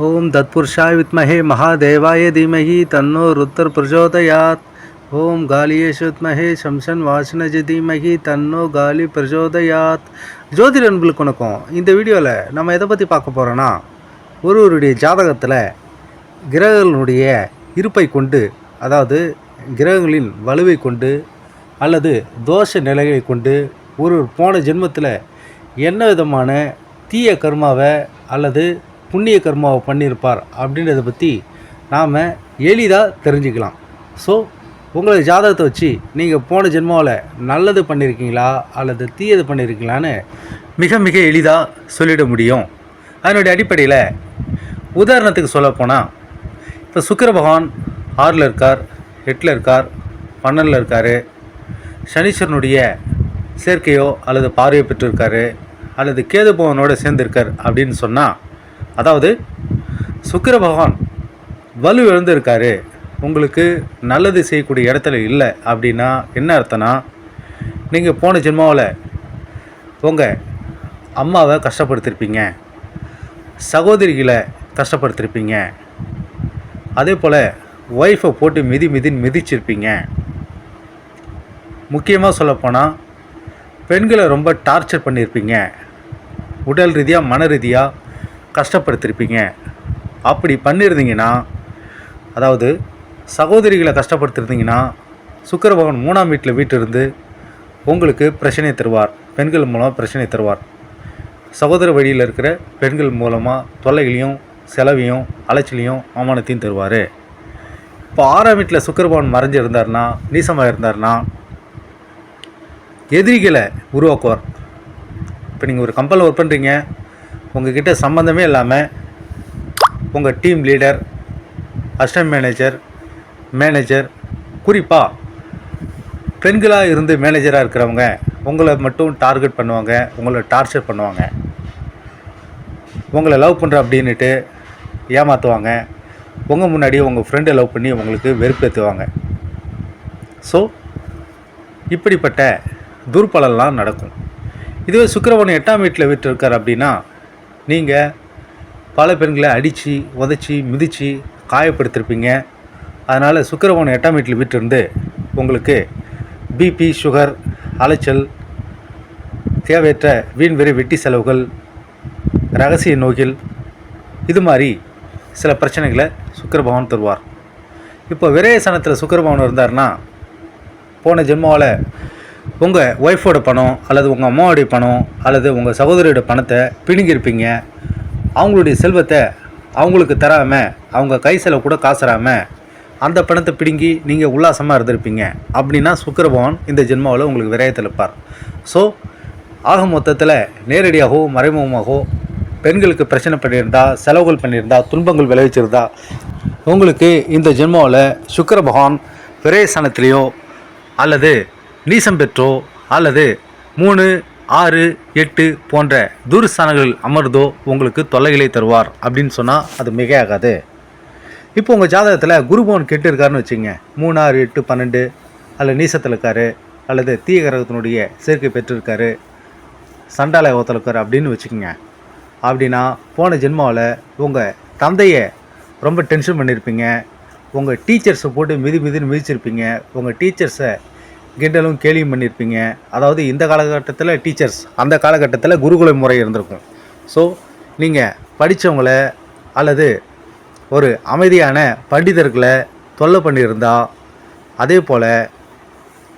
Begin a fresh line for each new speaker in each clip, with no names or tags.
ஓம் தத்புருஷாய வித்மஹே மகாதேவாய தீமஹி தன்னோ ருத்தர் பிரஜோதயாத். ஓம் காலியேஷு வித்மஹே சம்சன் வாசனஜ தீமஹி தன்னோ காலி பிரஜோதயாத். ஜோதிட நண்பர்களுக்கு வணக்கம். இந்த வீடியோவில் நம்ம எதை பற்றி பார்க்க போகிறோன்னா ஒருவருடைய ஜாதகத்தில் கிரகங்களுடைய இருப்பை கொண்டு அதாவது கிரகங்களின் வலுவை கொண்டு அல்லது தோஷ நிலையை கொண்டு ஒரு போன ஜென்மத்தில் என்ன விதமான தீய கர்மாவை அல்லது புண்ணிய கர்மாவை பண்ணியிருப்பார் அப்படின்றத பற்றி நாம் எளிதாக தெரிஞ்சுக்கலாம். ஸோ உங்களது ஜாதகத்தை வச்சு நீங்கள் போன ஜென்மாவில் நல்லது பண்ணியிருக்கீங்களா அல்லது தீயது பண்ணியிருக்கீங்களான்னு மிக மிக எளிதாக சொல்லிட முடியும். அதனுடைய அடிப்படையில் உதாரணத்துக்கு சொல்லப்போனால் இப்போ சுக்கர பகவான் ஆறில் இருக்கார் எட்டில் இருக்கார் பன்னெண்டில் இருக்கார். சனீஸ்வரனுடைய சேர்க்கையோ அல்லது பார்வையை பெற்றிருக்காரு. அல்லது கேது பகவானோட சேர்ந்திருக்கார் அப்படின்னு சொன்னால் அதாவது சுக்கிர பகவான் வலு எழுந்திருக்காரு. உங்களுக்கு நல்லது செய்யக்கூடிய இடத்துல இல்லை அப்படின்னா என்ன அர்த்தம்னா நீங்கள் போன ஜென்மாவில் உங்கள் அம்மாவை கஷ்டப்படுத்திருப்பீங்க. சகோதரிகளை கஷ்டப்படுத்திருப்பீங்க. அதே போல் ஒய்ஃபை போட்டு மிதி மிதின்னு மிதிச்சிருப்பீங்க. முக்கியமாக சொல்லப்போனால் பெண்களை ரொம்ப டார்ச்சர் பண்ணியிருப்பீங்க உடல் ரீதியாக மன ரீதியாக கஷ்டப்படுத்திருப்பீங்க. அப்படி பண்ணியிருந்தீங்கன்னா அதாவது சகோதரிகளை கஷ்டப்படுத்திருந்தீங்கன்னா சுக்கர பகவான் மூணாம் வீட்டில் வீட்டிலிருந்து உங்களுக்கு பிரச்சனை தருவார். பெண்கள் மூலமாக பிரச்சனை தருவார். சகோதர வழியில் இருக்கிற பெண்கள் மூலமாக தொல்லைகளையும் செலவையும் அலைச்சலையும் அவமானத்தையும் தருவார். இப்போ ஆறாம் வீட்டில் சுக்கரபவன் மறைஞ்சு இருந்தார்னா நீசமாக இருந்தார்னா எதிரிகளை உருவாக்குவார். இப்போ நீங்கள் ஒரு கம்பெனியில் ஒர்க் பண்ணுறீங்க உங்ககிட்ட சம்மந்தமே இல்லாமல் உங்கள் team leader assistant manager manager குறிப்பாக பெண்களாக இருந்து மேனேஜராக இருக்கிறவங்க உங்களை மட்டும் டார்கெட் பண்ணுவாங்க உங்களை டார்ச்சர் பண்ணுவாங்க. உங்களை லவ் பண்ணுற அப்படின்னுட்டு ஏமாற்றுவாங்க உங்கள் முன்னாடி உங்கள் ஃப்ரெண்டை லவ் பண்ணி உங்களுக்கு வெறுப்பேற்றுவாங்க ஸோ இப்படிப்பட்ட துர்பலெல்லாம் நடக்கும். இதுவே சுக்கிரவன் எட்டாம் வீட்டில் விட்டுருக்கார் அப்படின்னா நீங்கள் பல பெண்களை அடித்து உதச்சி மிதித்து காயப்படுத்திருப்பீங்க. அதனால் சுக்கிரவன் எட்டாம் வீட்டில் விட்டிருந்து உங்களுக்கு பிபி சுகர் அலைச்சல் தேவையற்ற வீண் வெறி வெட்டி செலவுகள் ரகசிய நோயில் இது மாதிரி சில பிரச்சனைகளை சுக்கரபவன் தருவார். இப்போ விரயசனத்தில் சுக்கரபவன் இருந்தார்னா போன ஜென்மாவில் உங்கள் ஒய்ஃபோட பணம் அல்லது உங்கள் அம்மாவுடைய பணம் அல்லது உங்கள் சகோதரியோட பணத்தை பிணுங்கியிருப்பீங்க அவங்களுடைய செல்வத்தை அவங்களுக்கு தராமல் அவங்க கை செலவு கூட காசுறாமல் அந்த பணத்தை பிடுங்கி நீங்கள் உல்லாசமாக இருந்திருப்பீங்க. அப்படின்னா சுக்கரபவன் இந்த ஜென்மாவில் உங்களுக்கு விரயத்தில் இருப்பார். ஸோ ஆக மொத்தத்தில் நேரடியாகவோ மறைமுகமாகவோ பெண்களுக்கு பிரச்சனை பண்ணியிருந்தா செலவுகள் பண்ணியிருந்தா துன்பங்கள் விளைவிச்சிருந்தா உங்களுக்கு இந்த ஜென்மாவில் சுக்கிர பகவான் அல்லது நீசம் பெற்றோ அல்லது மூணு ஆறு எட்டு போன்ற தூரஸ்தானங்களில் அமர்ந்தோ உங்களுக்கு தொல்லைகளை தருவார் அப்படின்னு சொன்னால் அது மிகையாகாது. இப்போ உங்கள் ஜாதகத்தில் குருபவன் கெட்டு இருக்காருன்னு வச்சுங்க. மூணு ஆறு எட்டு பன்னெண்டு அல்லது நீசத்தில் இருக்காரு அல்லது தீய கிரகத்தினுடைய சேர்க்கை பெற்றிருக்காரு சண்டால யோகத்தில் இருக்காரு அப்படின்னு வச்சுக்கோங்க. அப்படின்னா போன ஜென்மாவில் உங்கள் தந்தையை ரொம்ப டென்ஷன் பண்ணியிருப்பீங்க உங்கள் டீச்சர்ஸை போட்டு மிதி மிதின்னு மிதிச்சிருப்பீங்க. உங்கள் டீச்சர்ஸை கிண்டலும் கேலியும் பண்ணியிருப்பீங்க. அதாவது இந்த காலகட்டத்தில் டீச்சர்ஸ் அந்த காலகட்டத்தில் குருகுல முறை இருந்திருக்கும். ஸோ நீங்கள் படித்தவங்கள அல்லது ஒரு அமைதியான பண்டிதர்களை தொல்லை பண்ணியிருந்தா அதே போல்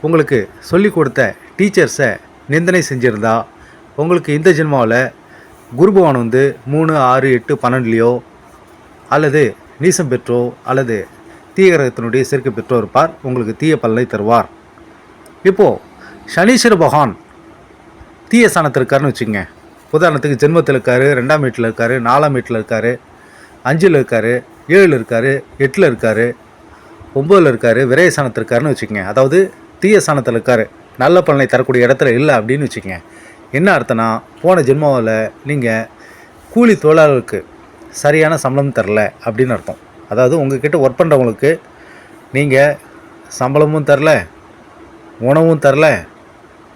உங்களுக்கு சொல்லிக் கொடுத்த டீச்சர்ஸை நிந்தனை செஞ்சுருந்தா உங்களுக்கு இந்த ஜென்மாவில் குருபவான் வந்து மூணு ஆறு எட்டு பன்னெண்டுலேயோ அல்லது நீசம் பெற்றோ அல்லது தீயகிரகத்தினுடைய சேர்க்கை பெற்றோ இருப்பார். உங்களுக்கு தீய பலனை தருவார். இப்போது சனீஸ்வர பகவான் தீய ஸ்தானத்தில் இருக்காருன்னு வச்சுக்கோங்க. உதாரணத்துக்கு ஜென்மத்தில் இருக்கார் ரெண்டாம் வீட்டில் இருக்கார் நாலாம் வீட்டில் இருக்கார் அஞ்சில் இருக்கார் ஏழில் இருக்கார் எட்டில் இருக்காரு ஒம்போதில் இருக்காரு விரயஸ்தானத்தில் இருக்காருன்னு வச்சுக்கோங்க. அதாவது தீய ஸ்தானத்தில் இருக்கார். நல்ல பலனை தரக்கூடிய இடத்துல இல்லை அப்படின்னு வச்சுக்கோங்க. என்ன அர்த்தம்னா போன ஜென்மாவில் நீங்கள் கூலி தொழிலாளர்களுக்கு சரியான சம்பளம் தரல அப்படின்னு அர்த்தம். அதாவது உங்ககிட்ட ஒர்க் பண்ணுறவங்களுக்கு நீங்கள் சம்பளமும் தரல உணவும் தரல.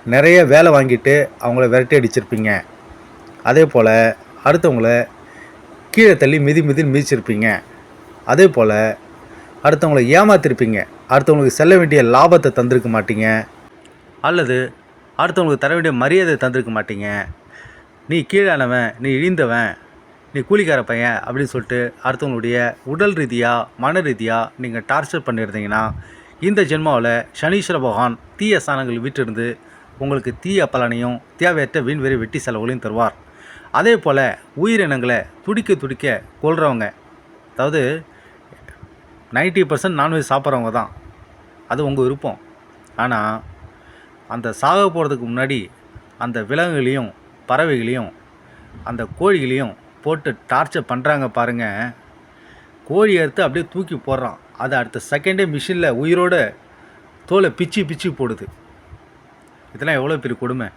நிறைய வேலை வாங்கிட்டு அவங்கள விரட்டி அடிச்சிருப்பீங்க. அதே போல் அடுத்தவங்கள கீழே தள்ளி மிதி மிதின்னு மிதிச்சிருப்பீங்க. அதே போல் அடுத்தவங்களை ஏமாத்திருப்பீங்க. அடுத்தவங்களுக்கு செல்ல வேண்டிய லாபத்தை தந்திருக்க மாட்டீங்க. அல்லது அடுத்தவங்களுக்கு தர வேண்டிய மரியாதை தந்திருக்க மாட்டீங்க. நீ கீழானவன் நீ இழிந்தவன் நீ கூலிக்கார பையன் அப்படின்னு சொல்லிட்டு அடுத்தவங்களுடைய உடல் ரீதியாக மன ரீதியாக நீங்கள் டார்ச்சர் பண்ணியிருந்தீங்கன்னா இந்த ஜென்மாவில் சனீஸ்வர பகவான் தீய ஸ்தானங்கள் விட்டிருந்து உங்களுக்கு தீய பலனையும் தேவையற்ற வீண்வெறி வெட்டி செலவுகளையும் தருவார். அதே போல் உயிரினங்களை துடிக்க துடிக்க கொள்கிறவங்க அதாவது நைன்ட்டி பர்சன்ட் நான்வெஜ் சாப்பிட்றவங்க தான். அது உங்கள் விருப்பம். ஆனால் அந்த சாக போகிறதுக்கு முன்னாடி அந்த விலங்குகளையும் பறவைகளையும் அந்த கோழிகளையும் போட்டு டார்ச்சர் பண்ணுறாங்க பாருங்கள் கோழி அறுத்து அப்படியே தூக்கி போடுறான். அதை அடுத்த செகண்டே மிஷினில் உயிரோட தோலை பிச்சு பிச்சு போடுது. இதெல்லாம் எவ்வளோ பெரிய கொடுமை.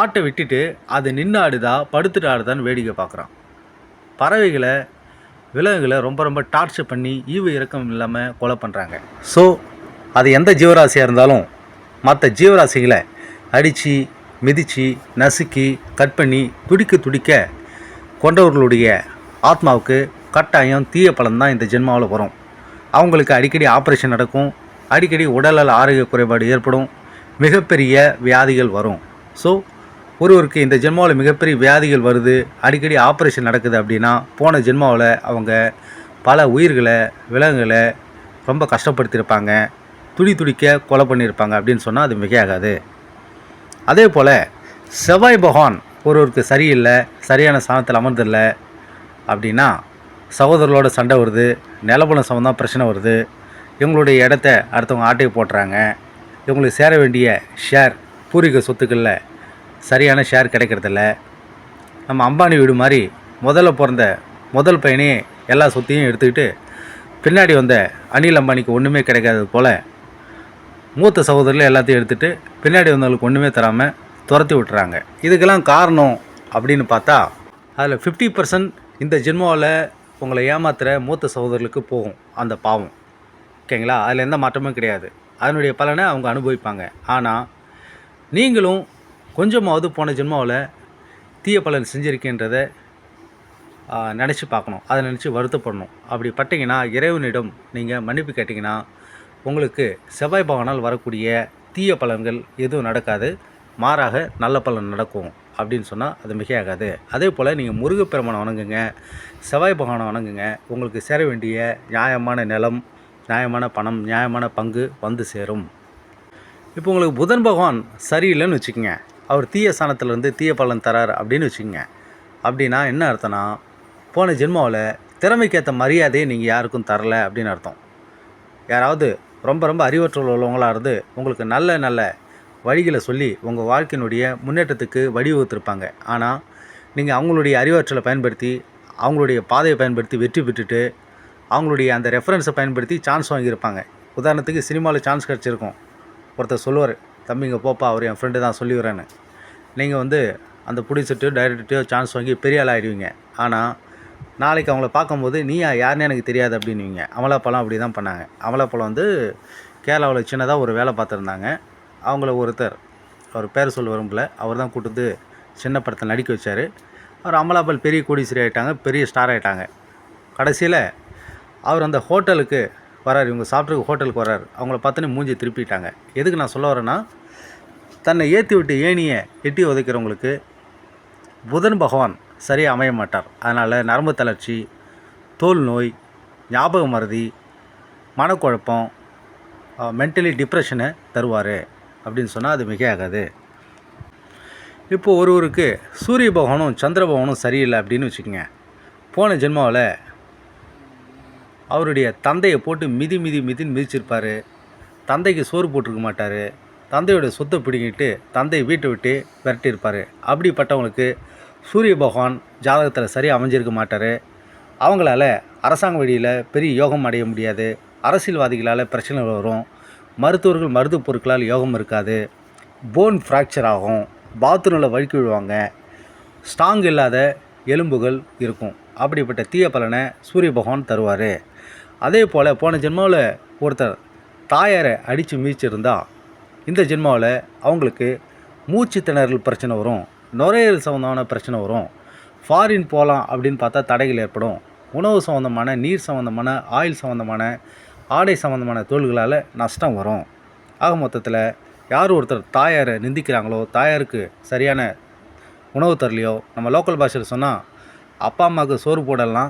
ஆட்டை விட்டுட்டு அது நின்று ஆடுதா படுத்துட்டு ஆடுதான்னு வேடிக்கை பார்க்குறான். பறவைகளை விலங்குகளை ரொம்ப ரொம்ப டார்ச்சர் பண்ணி ஈவு இறக்கம் இல்லாமல் கொலை பண்ணுறாங்க ஸோ அது எந்த ஜீவராசியாக இருந்தாலும் மற்ற ஜீவராசிகளை அடித்து மிதித்து நசுக்கி கட் பண்ணி துடிக்க துடிக்க கொண்டவர்களுடைய ஆத்மாவுக்கு கட்டாயம் தீய பலன் தான் இந்த ஜென்மாவில் வரும். அவங்களுக்கு அடிக்கடி ஆப்ரேஷன் நடக்கும். அடிக்கடி உடல்நல ஆரோக்கிய குறைபாடு ஏற்படும். மிகப்பெரிய வியாதிகள் வரும். ஸோ ஒருவருக்கு இந்த ஜென்மாவில் மிகப்பெரிய வியாதிகள் வருது அடிக்கடி ஆப்ரேஷன் நடக்குது அப்படின்னா போன ஜென்மாவில் அவங்க பல உயிர்களை விலங்குகளை ரொம்ப கஷ்டப்படுத்தியிருப்பாங்க. துடி துடிக்க கொலை பண்ணியிருப்பாங்க அப்படின்னு சொன்னால் அது மிகையாகாது. அதே போல் செவ்வாய் பகவான் ஒருவருக்கு சரியில்லை சரியான ஸ்தானத்தில் அமர்ந்தில்லை அப்படின்னா சகோதரர்களோட சண்டை வருது நிலபலம் சம்மந்தம் பிரச்சனை வருது. இவங்களுடைய இடத்த அடுத்தவங்க ஆட்டையை போட்டுறாங்க. இவங்களுக்கு சேர வேண்டிய ஷேர் பூர்வீக சொத்துக்களில் சரியான ஷேர் கிடைக்கிறதில்ல. நம்ம அம்பானி வீடு மாதிரி முதல்ல பிறந்த முதல் பையனே எல்லா சொத்தையும் எடுத்துக்கிட்டு பின்னாடி வந்த அனில் அம்பானிக்கு ஒன்றுமே கிடைக்காதது போல் மூத்த சகோதரில் எல்லாத்தையும் எடுத்துகிட்டு பின்னாடி வந்தவங்களுக்கு ஒன்றுமே தராமல் துரத்தி விட்டுறாங்க. இதுக்கெல்லாம் காரணம் அப்படின்னு பார்த்தா அதில் ஃபிஃப்டி பர்சன்ட் இந்த ஜென்மாவில் உங்களை ஏமாத்துகிற மூத்த சகோதரர்களுக்கு போகும் அந்த பாவம். ஓகேங்களா? அதில் எந்த மாற்றமும் கிடையாது. அதனுடைய பலனை அவங்க அனுபவிப்பாங்க. ஆனால் நீங்களும் கொஞ்சமாவது போன ஜென்மாவில் தீய பலன் செஞ்சுருக்கின்றத நினச்சி பார்க்கணும். அதை நினச்சி வருத்தப்படணும். அப்படி பட்டிங்கன்னா இறைவனிடம் நீங்கள் மன்னிப்பு கேட்டிங்கன்னா உங்களுக்கு செவ்வாய் பகவானால் வரக்கூடிய தீய பலன்கள் எதுவும் நடக்காது. மாறாக நல்ல பலன் நடக்கும். அப்படின்னு சொன்னால் அது மிகையாகாது. அதே போல் நீங்கள் முருகப்பெருமானை வணங்குங்க செவ்வாய் பகவானை வணங்குங்க உங்களுக்கு சேர வேண்டிய நியாயமான நிலம் நியாயமான பணம் நியாயமான பங்கு வந்து சேரும். இப்போ உங்களுக்கு புதன் பகவான் சரியில்லைன்னு வச்சுக்கோங்க. அவர் தீய ஸ்தானத்துலேருந்து தீய பலன் தரார் அப்படின்னு வச்சுக்கோங்க. அப்படின்னா என்ன அர்த்தம்னா போன ஜென்மாவில் திறமைக்கேற்ற மரியாதையை நீங்கள் யாருக்கும் தரல அப்படின்னு அர்த்தம். யாராவது ரொம்ப ரொம்ப அறிவற்றல் உள்ளவங்களாக இருந்து உங்களுக்கு நல்ல நல்ல வழிகளை சொல்லி உங்கள் வாழ்க்கையினுடைய முன்னேற்றத்துக்கு வழிவகுத்திருப்பாங்க. ஆனால் நீங்கள் அவங்களுடைய அறிவாற்றலை பயன்படுத்தி அவங்களுடைய பாதையை பயன்படுத்தி வெற்றி பெற்றுட்டு அவங்களுடைய அந்த ரெஃபரன்ஸை பயன்படுத்தி சான்ஸ் வாங்கியிருப்பாங்க. உதாரணத்துக்கு சினிமாவில் சான்ஸ் கிடச்சிருக்கும். ஒருத்தர் சொல்லுவார் தம்பிங்க போப்பா அவர் என் ஃப்ரெண்டு தான் சொல்லிவிடுறேன்னு நீங்கள் வந்து அந்த பிடிச்சிட்டு டைரக்டர்கிட்டயோ சான்ஸ் வாங்கி பெரிய ஆள் ஆகிடுவீங்க ஆனால் நாளைக்கு அவங்கள பார்க்கும்போது நீ யாருன்னு எனக்கு தெரியாது அப்படின்னுவீங்க. அமலாப்பழம் அப்படி தான் பண்ணாங்க. அமலாப்பழம் வந்து கேரளாவில் சின்னதாக ஒரு வேலை பார்த்துருந்தாங்க. அவங்கள ஒருத்தர் அவர் பேர் சொல்ல விரும்பல. அவர் தான் கூட்டு வந்து சின்ன படத்தில் நடிக்க வச்சார். அவர் அமலாபால் பெரிய கோடீஸ்வரி ஆகிட்டாங்க பெரிய ஸ்டார் ஆகிட்டாங்க கடைசியில் அவர் அந்த ஹோட்டலுக்கு வரார் இவங்க சாப்பிட்றதுக்கு ஹோட்டலுக்கு வரார். அவங்கள பார்த்தோன்னே மூஞ்சி திருப்பிட்டாங்க. எதுக்கு நான் சொல்ல வரேன்னா தன்னை ஏற்றி விட்டு ஏணியை எட்டி உதைக்கிறவங்களுக்கு புதன் பகவான் சரியாக அமைய மாட்டார். அதனால் நரம்பு தளர்ச்சி தோல் நோய் ஞாபக மருதி மனக்குழப்பம் மென்டலி டிப்ரெஷனை தருவார். அப்படின்னு சொன்னால் அது மிகையாகாது. இப்போ ஒருவருக்கு சூரிய பகவானும் சந்திர பகவானும் சரியில்லை அப்படின்னு வச்சுக்கோங்க. போன ஜென்மாவில் அவருடைய தந்தையை போட்டு மிதி மிதி மிதின்னு மிதிச்சிருப்பார். தந்தைக்கு சோறு போட்டிருக்க மாட்டார். தந்தையோட சொத்தை பிடிங்கிட்டு தந்தையை வீட்டை விட்டு விரட்டியிருப்பார். அப்படிப்பட்டவங்களுக்கு சூரிய பகவான் ஜாதகத்தில் சரியாக அமைஞ்சிருக்க மாட்டார். அவங்களால அரசாங்க வழியில் பெரிய யோகம் அடைய முடியாது. அரசியல்வாதிகளால் பிரச்சனைகள் வரும். மருத்துவர்கள் மருத்துவ பொருட்களால் யோகம் இருக்காது. போன் ஃப்ராக்சர் ஆகும். பாத்ரூமில் வழுக்கி விழுவாங்க ஸ்ட்ராங் இல்லாத எலும்புகள் இருக்கும். அப்படிப்பட்ட தீய பலனை சூரிய பகவான் தருவார். அதே போல் போன ஜென்மாவில் ஒருத்தர் தாயாரை அடித்து மீச்சிருந்தா இந்த ஜென்மாவில் அவங்களுக்கு மூச்சு திணறல் பிரச்சனை வரும். நுரையீரல் சம்மந்தமான பிரச்சனை வரும். ஃபாரின் போகலாம் அப்படின்னு பார்த்தா தடைகள் ஏற்படும். உணவு சம்மந்தமான நீர் சம்மந்தமான ஆயில் சம்மந்தமான ஆடை சம்மந்தமான தொழில்களால் நஷ்டம் வரும். ஆக மொத்தத்தில் யார் ஒருத்தர் தாயாரை நிந்திக்கிறாங்களோ தாயாருக்கு சரியான உணவு தரலையோ நம்ம லோக்கல் பாஷையில் சொன்னால் அப்பா அம்மாவுக்கு சோறு போடலாம்